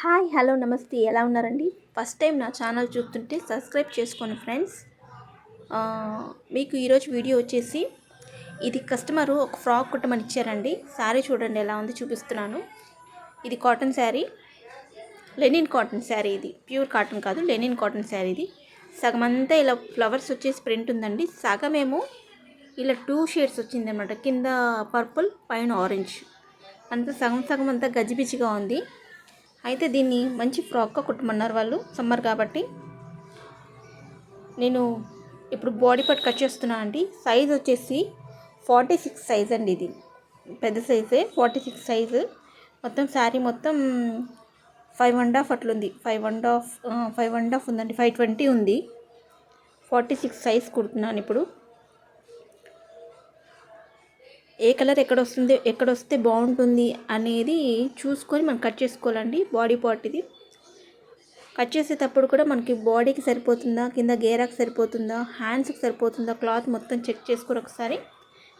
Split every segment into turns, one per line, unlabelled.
Hi hello నమస్తే. ఎలా ఉన్నారండి? ఫస్ట్ టైం నా ఛానల్ చూస్తుంటే సబ్స్క్రైబ్ చేసుకోండి ఫ్రెండ్స్. మీకు ఈరోజు వీడియో వచ్చేసి ఇది కస్టమరు ఒక ఫ్రాక్ కుట్టమని ఇచ్చారండి. శారీ చూడండి ఎలా ఉంది చూపిస్తున్నాను. ఇది cotton sari. Linen cotton sari ఇది. ప్యూర్ కాటన్ కాదు లెనిన్ కాటన్ శారీ ఇది. సగం అంతా ఇలా ఫ్లవర్స్ వచ్చేసి ప్రింట్ ఉందండి. సగమేమో ఇలా టూ షేడ్స్ వచ్చిందనమాట కింద పర్పుల్ పైన ఆరెంజ్. అంతా సగం సగం అంతా గజిబిజిగా ఉంది. అయితే దీన్ని మంచి ఫ్రాక్గా కుట్టమన్నారు వాళ్ళు సమ్మర్ కాబట్టి. నేను ఇప్పుడు బాడీ పార్ట్ కట్ చేస్తున్నా అండి. సైజ్ వచ్చేసి ఫార్టీ సిక్స్ సైజ్ అండి ఇది. పెద్ద సైజే ఫార్టీ సిక్స్ సైజు. మొత్తం శారీ మొత్తం ఫైవ్ అండ్ హాఫ్ అట్లుంది. Five and half five and half ఉందండి. ఫైవ్ ట్వంటీ ఉంది. ఫార్టీ సిక్స్ సైజ్ కుడుతున్నాను ఇప్పుడు. ఏ కలర్ ఎక్కడ వస్తుంది ఎక్కడ వస్తే బాగుంటుంది అనేది చూసుకొని మనం కట్ చేసుకోవాలండి బాడీ పార్ట్ ఇది. కట్ చేసేటప్పుడు కూడా మనకి బాడీకి సరిపోతుందా కింద గేరాకి సరిపోతుందా హ్యాండ్స్కి సరిపోతుందా క్లాత్ మొత్తం చెక్ చేసుకొని ఒకసారి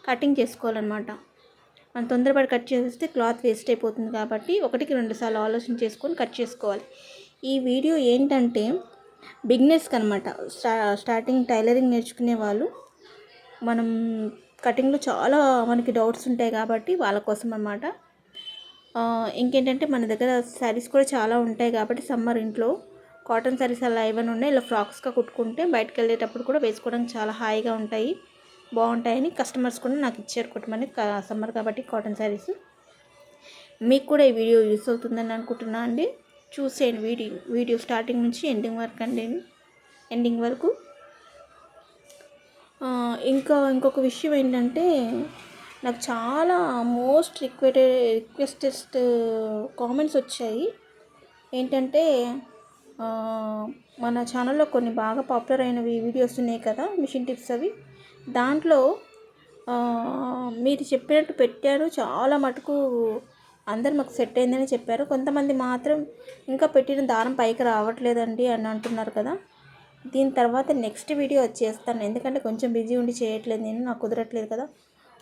కటింగ్ చేసుకోవాలన్నమాట. మనం తొందరపడి కట్ చేస్తే క్లాత్ వేస్ట్ అయిపోతుంది కాబట్టి ఒకటికి రెండు సార్లు ఆలోచన చేసుకొని కట్ చేసుకోవాలి. ఈ వీడియో ఏంటంటే బిగ్నెస్కి అనమాట స్టా స్టార్టింగ్ టైలరింగ్ నేర్చుకునే వాళ్ళు మనం కటింగ్లో చాలా మనకి డౌట్స్ ఉంటాయి కాబట్టి వాళ్ళ కోసం అనమాట ఇంకేంటంటే మన దగ్గర శారీస్ కూడా చాలా ఉంటాయి కాబట్టి సమ్మర్ ఇంట్లో కాటన్ శారీస్ అలా ఏమైనా ఉన్నాయి? ఇలా ఫ్రాక్స్గా కుట్టుకుంటే బయటకు వెళ్ళేటప్పుడు కూడా వేసుకోవడానికి చాలా హాయిగా ఉంటాయి బాగుంటాయని కస్టమర్స్ కూడా నాకు ఇచ్చారు కుటుంబాన్ని సమ్మర్ కాబట్టి కాటన్ శారీస్. మీకు కూడా ఈ వీడియో యూస్ అవుతుందని అనుకుంటున్నా అండి. చూసేయండి వీడియో వీడియో స్టార్టింగ్ నుంచి ఎండింగ్ వరకు అండి. ఎండింగ్ వరకు ఇంకా ఇంకొక విషయం ఏంటంటే నాకు చాలా మోస్ట్ రిక్వెటెడ్ రిక్వెస్టెస్ట్ కామెంట్స్ వచ్చాయి. ఏంటంటే మన ఛానల్లో కొన్ని బాగా పాపులర్ అయినవి వీడియోస్ ఉన్నాయి కదా మిషన్ టిప్స్ అవి. దాంట్లో మీరు చెప్పినట్టు పెట్టారు. చాలా మటుకు అందరు మాకు సెట్ అయిందని చెప్పారు. కొంతమంది మాత్రం ఇంకా పెట్టిన దారం పైకి రావట్లేదండి అని అంటున్నారు కదా. దీని తర్వాత నెక్స్ట్ వీడియో వచ్చేస్తాను. ఎందుకంటే కొంచెం బిజీ ఉండి చేయట్లేదు నేను నాకు కుదరట్లేదు కదా.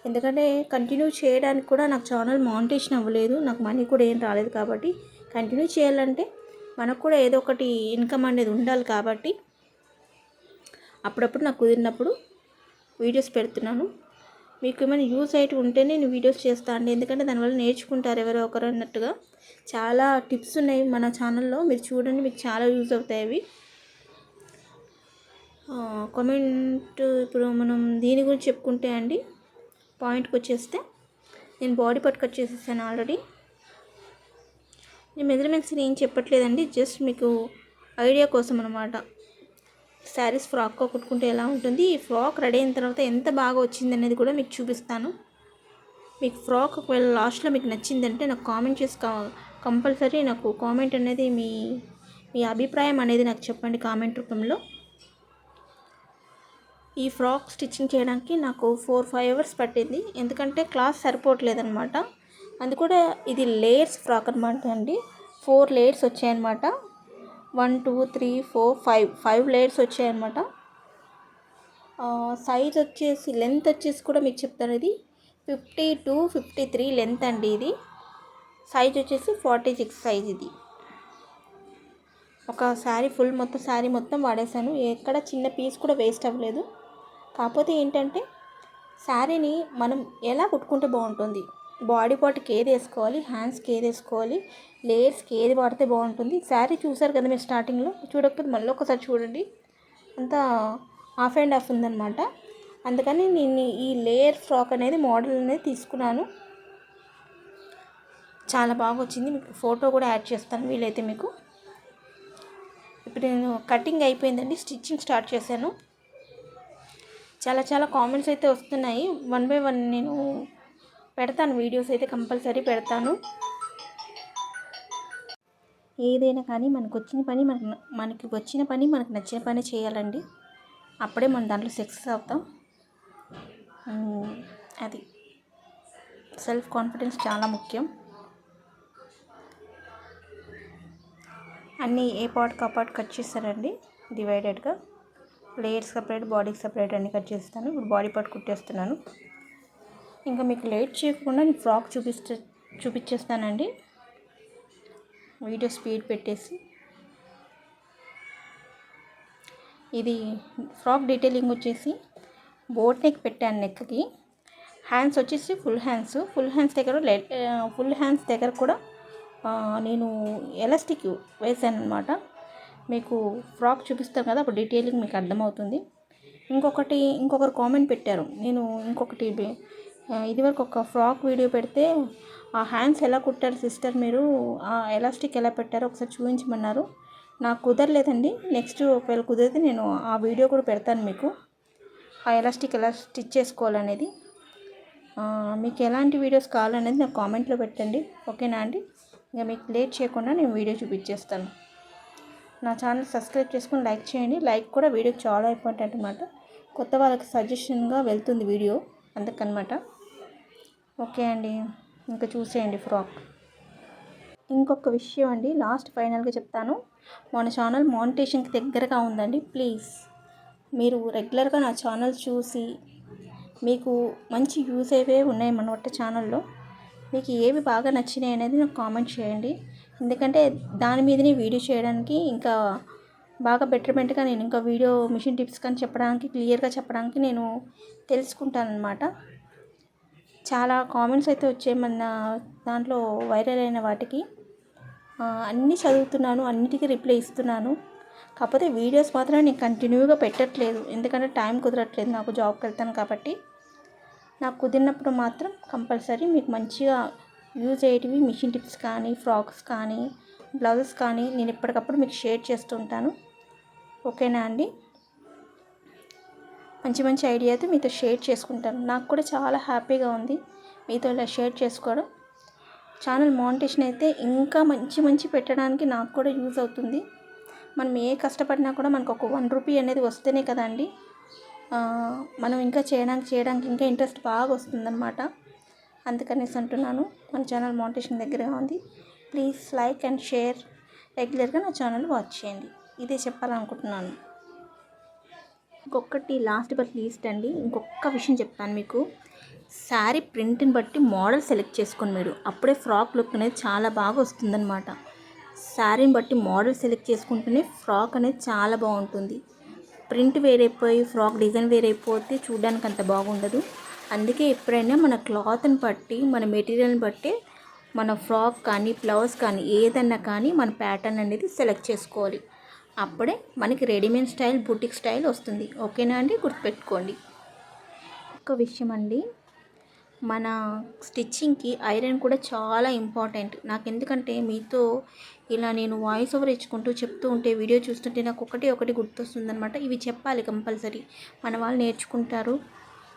ఎందుకంటే కంటిన్యూ చేయడానికి కూడా నాకు ఛానల్ మానిటేషన్ అవ్వలేదు. నాకు మనీ కూడా ఏం రాలేదు కాబట్టి కంటిన్యూ చేయాలంటే మనకు కూడా ఏదో ఒకటి ఇన్కమ్ అనేది ఉండాలి కాబట్టి అప్పుడప్పుడు నాకు కుదిరినప్పుడు వీడియోస్ పెడుతున్నాను. మీకు ఏమైనా యూజ్ అయితే ఉంటేనే నేను వీడియోస్ చేస్తాను అండి. ఎందుకంటే దానివల్ల నేర్చుకుంటారు ఎవరో ఒకరు అన్నట్టుగా. చాలా టిప్స్ ఉన్నాయి మన ఛానల్లో. మీరు చూడండి మీకు చాలా యూజ్ అవుతాయి అవి. కామెంట్ ఇప్పుడు మనం దీని గురించి చెప్పుకుంటే అండి పాయింట్కి వచ్చేస్తే నేను బాడీ పార్ట్ కట్ చేసేసాను ఆల్రెడీ నేను మెజర్మెంట్స్ ఏం చెప్పట్లేదండి జస్ట్ మీకు ఐడియా కోసం అనమాట శారీస్ ఫ్రాక్ కుట్టుకుంటే ఎలా ఉంటుంది ఈ ఫ్రాక్ రెడీ అయిన తర్వాత ఎంత బాగా వచ్చింది అనేది కూడా మీకు చూపిస్తాను. మీకు ఫ్రాక్ ఒకవేళ లాస్ట్లో మీకు నచ్చిందంటే నాకు కామెంట్ చేసి కంపల్సరీ నాకు కామెంట్ అనేది మీ మీ అభిప్రాయం అనేది నాకు చెప్పండి కామెంట్ రూపంలో. ఈ ఫ్రాక్ స్టిచ్చింగ్ చేయడానికి నాకు ఫోర్ ఫైవ్ అవర్స్ పట్టింది. ఎందుకంటే క్లాస్ సరిపోవట్లేదనమాట అది కూడా ఇది లేయర్స్ ఫ్రాక్ అనమాట అండి. ఫోర్ లేయర్స్ వచ్చాయన్నమాట. One two three four five. Five layers వచ్చాయన్నమాట. సైజ్ వచ్చేసి లెంత్ వచ్చేసి కూడా మీకు చెప్తాను. ఇది fifty to fifty three length అండి ఇది. సైజ్ వచ్చేసి ఫార్టీ సిక్స్ సైజ్ ఇది. ఒక శారీ ఫుల్ మొత్తం శారీ మొత్తం వాడేసాను ఎక్కడ చిన్న పీస్ కూడా వేస్ట్ అవ్వలేదు. కాకపోతే ఏంటంటే శారీని మనం ఎలా కుట్టుకుంటే బాగుంటుంది? బాడీ పార్ట్కి ఏది వేసుకోవాలి? హ్యాండ్స్కి ఏది వేసుకోవాలి? లేయర్స్కి ఏది వాడితే బాగుంటుంది? శారీ చూసారు కదా మీరు స్టార్టింగ్లో? చూడకపోతే మళ్ళీ ఒకసారి చూడండి. అంతా హాఫ్ అండ్ హాఫ్ ఉందన్నమాట. అందుకని నేను ఈ లేయర్ ఫ్రాక్ అనేది మోడల్ అనేది తీసుకున్నాను. చాలా బాగా వచ్చింది. మీకు ఫోటో కూడా యాడ్ చేస్తాను వీలైతే మీకు. ఇప్పుడు నేను కటింగ్ అయిపోయిందండి. స్టిచ్చింగ్ స్టార్ట్ చేశాను. చాలా చాలా కామెంట్స్ అయితే వస్తున్నాయి. వన్ బై వన్ నేను పెడతాను. వీడియోస్ అయితే కంపల్సరీ పెడతాను. ఏదైనా కానీ మనకు వచ్చిన పని మనకు మనకి వచ్చిన పని మనకు నచ్చిన పని చేయాలండి. అప్పుడే మనం దాంట్లో సక్సెస్ అవుతాం. అది. సెల్ఫ్ కాన్ఫిడెన్స్ చాలా ముఖ్యం. అన్నీ ఏ పార్ట్కి ఆ పార్ట్ కట్ చేస్తారండి? డివైడెడ్గా లేయర్స్ సపరేట్ బాడీకి సపరేట్ అన్ని కట్ చేస్తాను. ఇప్పుడు బాడీ పార్ట్ కుట్టేస్తున్నాను. ఇంకా మీకు లేట్ చేయకుండా నేను ఫ్రాక్ చూపిస్తే చూపించేస్తానండి. వీడియో స్పీడ్ పెట్టేసి. ఇది ఫ్రాక్ డీటెయిలింగ్ వచ్చేసి బోట్ నెక్ పెట్టాను నెక్కి. హ్యాండ్స్ వచ్చేసి ఫుల్ హ్యాండ్స్. ఫుల్ హ్యాండ్స్ దగ్గర ఫుల్ హ్యాండ్స్ దగ్గర కూడా నేను ఎలాస్టిక్ వేసాను అనమాట మీకు ఫ్రాక్ చూపిస్తాం కదా అప్పుడు డీటెయిలింగ్ మీకు అర్థమవుతుంది. ఇంకొకటి ఇంకొకరు కామెంట్ పెట్టారు. నేను ఇంకొకటి ఇదివరకు ఒక ఫ్రాక్ వీడియో పెడితే ఆ హ్యాండ్స్ ఎలా కుట్టారు సిస్టర్ మీరు? ఆ ఎలాస్టిక్ ఎలా పెట్టారో ఒకసారి చూపించమన్నారు. నాకు కుదరలేదండి. నెక్స్ట్ ఒకవేళ కుదిరితే నేను ఆ వీడియో కూడా పెడతాను మీకు. ఆ ఎలాస్టిక్ ఎలా స్టిచ్ చేసుకోవాలనేది. మీకు ఎలాంటి వీడియోస్ కావాలనేది నాకు కామెంట్లో పెట్టండి. ఓకేనా అండి? ఇక మీకు లేట్ చేయకుండా నేను వీడియో చూపించేస్తాను. నా ఛానల్ సబ్స్క్రైబ్ చేసుకొని లైక్ చేయండి. లైక్ కూడా వీడియోకి చాలా ఇంపార్టెంట్ అనమాట కొత్త వాళ్ళకి సజెషన్గా వెళ్తుంది వీడియో అందుకనమాట ఓకే అండి. ఇంకా చూసేయండి ఫ్రాక్. ఇంకొక విషయం అండి. లాస్ట్ ఫైనల్గా చెప్తాను. మన ఛానల్ మానిటేషన్కి దగ్గరగా ఉందండి. ప్లీజ్ మీరు రెగ్యులర్గా నా ఛానల్ చూసి మీకు మంచి యూస్ అయ్యే ఉన్నాయి మన ఒట్ట ఛానల్లో. మీకు ఏవి బాగా నచ్చినాయి అనేది నాకు కామెంట్ చేయండి. ఎందుకంటే దాని మీదనే వీడియో చేయడానికి ఇంకా బాగా బెటర్మెంట్గా నేను ఇంకా వీడియో మిషన్ టిప్స్ కానీ చెప్పడానికి క్లియర్గా చెప్పడానికి నేను తెలుసుకుంటాను అనమాట చాలా కామెంట్స్ అయితే వచ్చాయి మన దాంట్లో వైరల్ అయిన వాటికి. అన్నీ చదువుతున్నాను అన్నిటికీ రిప్లై ఇస్తున్నాను. కాకపోతే వీడియోస్ మాత్రం నేను కంటిన్యూగా పెట్టట్లేదు. ఎందుకంటే టైం కుదరట్లేదు నాకు జాబ్కి వెళ్తాను కాబట్టి. నాకు కుదిరినప్పుడు మాత్రం కంపల్సరీ మీకు మంచిగా యూజ్ అయ్యేటివి మిషన్ టిప్స్ కానీ ఫ్రాక్స్ కానీ బ్లౌజెస్ కానీ నేను ఎప్పటికప్పుడు మీకు షేర్ చేస్తుంటాను ఓకేనా అండి? మంచి మంచి ఐడియాతో మీతో షేర్ చేసుకుంటాను. నాకు కూడా చాలా హ్యాపీగా ఉంది మీతో ఇలా షేర్ చేసుకోవడం. ఛానల్ మోనిటేషన్ అయితే ఇంకా మంచి మంచి పెట్టడానికి నాకు కూడా యూజ్ అవుతుంది. మనం ఏ కష్టపడినా కూడా మనకు ఒక వన్ రూపీ అనేది వస్తేనే కదండి. మనం ఇంకా చేయడానికి చేయడానికి ఇంకా ఇంట్రెస్ట్ బాగా వస్తుందన్నమాట. అందుకనేసి అంటున్నాను. మన ఛానల్ మోనిటేషన్ దగ్గరగా ఉంది. ప్లీజ్ లైక్ అండ్ షేర్ రెగ్యులర్గా నా ఛానల్ వాచ్ చేయండి. ఇదే చెప్పాలనుకుంటున్నాను. ఇంకొకటి లాస్ట్ బట్ లీస్ట్ అండి. ఇంకొక విషయం చెప్తాను మీకు. శారీ ప్రింట్ని బట్టి మోడల్ సెలెక్ట్ చేసుకొని మీరు. అప్పుడే ఫ్రాక్ లుక్ అనేది చాలా బాగా వస్తుందన్నమాట. శారీని బట్టి మోడల్ సెలెక్ట్ చేసుకుంటేనే ఫ్రాక్ అనేది చాలా బాగుంటుంది. ప్రింట్ వేరైపోయి ఫ్రాక్ డిజైన్ వేరైపోతే చూడడానికి అంత బాగుండదు. అందుకే ఎప్పుడైనా మన క్లాత్ని బట్టి మన మెటీరియల్ని బట్టి మన ఫ్రాక్ కానీ బ్లౌజ్ కానీ ఏదన్నా కానీ మన ప్యాటర్న్ అనేది సెలెక్ట్ చేసుకోవాలి. అప్పుడే మనకి రెడీమేడ్ స్టైల్ బుటిక్ స్టైల్ వస్తుంది. ఓకేనా అండి? గుర్తుపెట్టుకోండి. ఒక విషయం అండి. మన స్టిచ్చింగ్కి ఐరన్ కూడా చాలా ఇంపార్టెంట్. నాకు ఎందుకంటే మీతో ఇలా నేను వాయిస్ ఓవర్ ఇచ్చుకుంటూ చెప్తూ ఉంటే వీడియో చూస్తుంటే నాకు ఒకటి ఒకటి గుర్తొస్తుంది అనమాట ఇవి చెప్పాలి కంపల్సరీ. మన వాళ్ళు నేర్చుకుంటారు.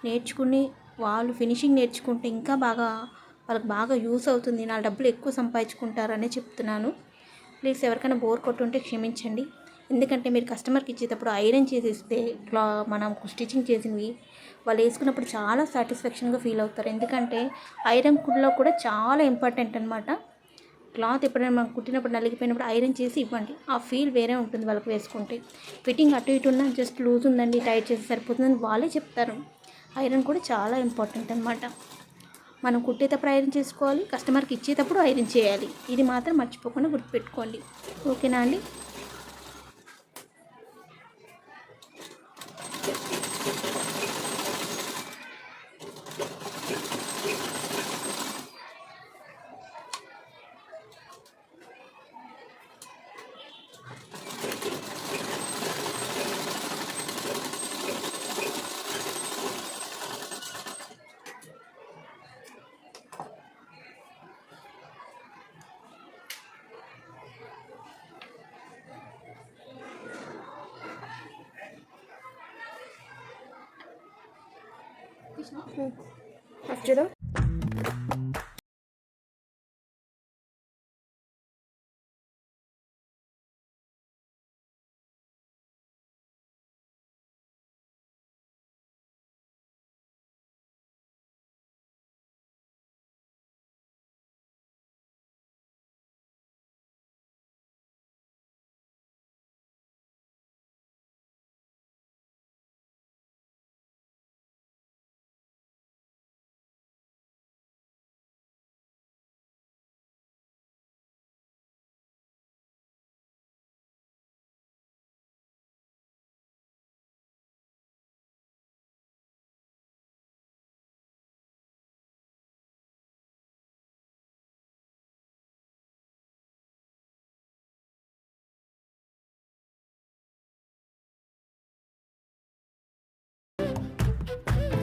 నేర్చుకుని వాళ్ళు ఫినిషింగ్ నేర్చుకుంటే ఇంకా బాగా వాళ్ళకి బాగా యూస్ అవుతుంది. నా డబ్బులు ఎక్కువ సంపాదించుకుంటారనే చెప్తున్నాను. ప్లీజ్ ఎవరికైనా బోర్ కొట్టుంటే క్షమించండి. ఎందుకంటే మీరు కస్టమర్కి ఇచ్చేటప్పుడు ఐరన్ చేసి ఇస్తే క్లా మనం స్టిచ్చింగ్ చేసినవి వాళ్ళు వేసుకున్నప్పుడు చాలా సాటిస్ఫాక్షన్గా ఫీల్ అవుతారు. ఎందుకంటే ఐరన్ కుట్లో కూడా చాలా ఇంపార్టెంట్ అనమాట క్లాత్ ఎప్పుడైనా మనం కుట్టినప్పుడు నలిగిపోయినప్పుడు ఐరన్ చేసి ఇవ్వండి. ఆ ఫీల్ వేరే ఉంటుంది వాళ్ళకి వేసుకుంటే. ఫిట్టింగ్ అటు ఇటు ఉన్నా జస్ట్ లూజ్ ఉందండి టైట్ చేసి సరిపోతుందని వాళ్ళే చెప్తారు. ఐరన్ కూడా చాలా ఇంపార్టెంట్ అనమాట మనం కుట్టేటప్పుడు ఐరన్ చేసుకోవాలి కస్టమర్కి ఇచ్చేటప్పుడు ఐరన్ చేయాలి. ఇది మాత్రం మర్చిపోకుండా గుర్తుపెట్టుకోండి. ఓకేనా అండి?
After that?